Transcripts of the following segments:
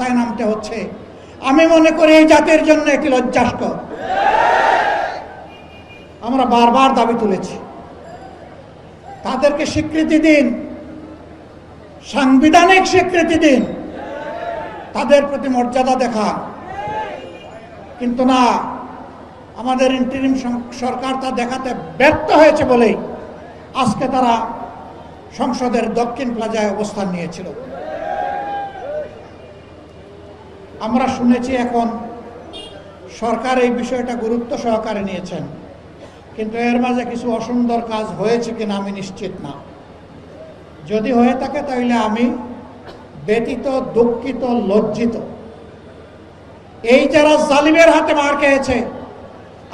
রাস্তায় নামতে হচ্ছে। আমি মনে করি এই জাতির জন্য একটি লজ্জাস্কর। আমরা বারবার দাবি তুলেছি। তাদেরকে স্বীকৃতি দিন। সাংবিধানিক স্বীকৃতি দিন। তাদের প্রতি মর্যাদা দেখা। কিন্তু না, আমাদের ইন্টারিম সরকার তা দেখাতে ব্যর্থ হয়েছে বলেই আজকে তারা সংসদের দক্ষিণ প্লাজায় অবস্থান নিয়েছিল। আমরা শুনেছি এখন সরকার এই বিষয়টা গুরুত্ব সহকারে নিয়েছেন। কিন্তু এর মাঝে কিছু অসুন্দর কাজ হয়েছে কিনা আমি নিশ্চিত না। যদি হয়ে থাকে তাহলে আমি ব্যতীত, দুঃখিত, লজ্জিত। এই যারা জালিমের হাতে মার খেয়েছে,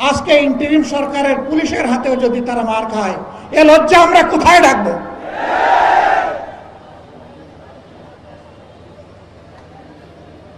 আজকে ইন্টারিম সরকারের পুলিশের হাতেও যদি তারা মার খায়, এ লজ্জা আমরা কোথায় রাখব?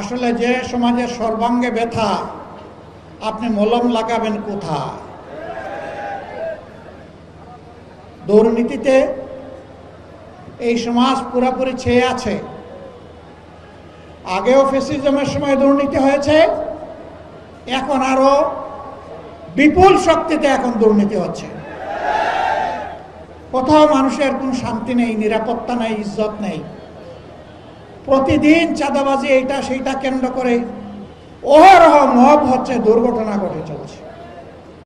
আসলে যে সমাজের সর্বাঙ্গে ব্যথা, আপনি মলম লাগাবেন কোথায়? দুর্নীতিতে এই সমাজ পুরোপুরি ছেয়ে আছে। আগেও ফেসিজমের সময় দুর্নীতি হয়েছে, এখন আরও বিপুল শক্তিতে এখন দুর্নীতি হচ্ছে। কোথাও মানুষের কোনো শান্তি নেই, নিরাপত্তা নেই, ইজ্জত নেই। প্রতিদিন চাঁদাবাজি এইটা সেইটা কেন্দ্র করে অহরহ মহব হচ্ছে দুর্ঘটনা ঘটে চলছে।